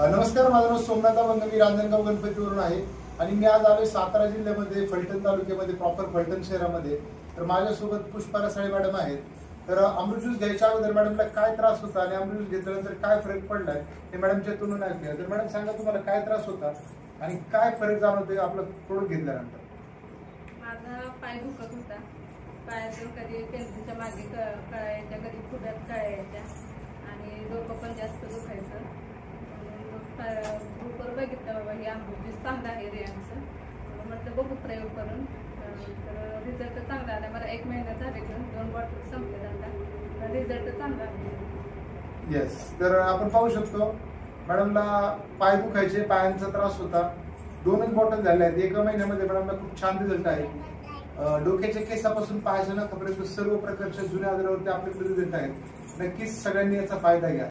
नमस्कार माझं नाव सोमनाथ अभंग मी रांजणगाव गणपतीवरून आहे. आणि मी आज आलोय सातारा जिल्ह्यामध्ये फलटण तालुक्यामध्ये प्रॉपर फलटण शहरामध्ये. तर माझ्यासोबत पुष्पा रसाळे मॅडम आहेत. तर अमृत ज्यूस घ्यायच्या अगोदर मॅडमला काय त्रास होता आणि अमृत ज्यूस घेतल्यानंतर काय फरक पडलाय हे मॅडमच्या तोंडून ऐकूया. तर मॅडम सांगा तुम्हाला काय त्रास होता आणि काय फरक जाणवतोय आपलं प्रोडक्ट घेतल्यानंतर? माझा पाय दुखत होता. पायातून कधी पेन्सिलच्या मागे कळायच्या कधी फुड्यात कळायच्या. घेतला बाबा हे आंबूजी चांगलं आहे रेयांचं मग म्हटलं बघू प्रयोग करून. तर रिझल्ट चांगला आला. मला एक महिना झाले दोन बॉटल संपले आता. रिझल्ट चांगला आला. येस तर आपण पाहू शकतो मॅडमला पाय दुखायचे पायांचा त्रास होता. दोनच बॉटल झाल्या आहेत. एका महिन्यामध्ये मॅडमला खूप छान रिझल्ट आहे. डोक्याच्या केसापासून पायाच्या नखापर्यंत सर्व प्रकारच्या जुन्या आजारावरती आपले रिझल्ट आहेत. नक्कीच सगळ्यांनी याचा फायदा घ्या.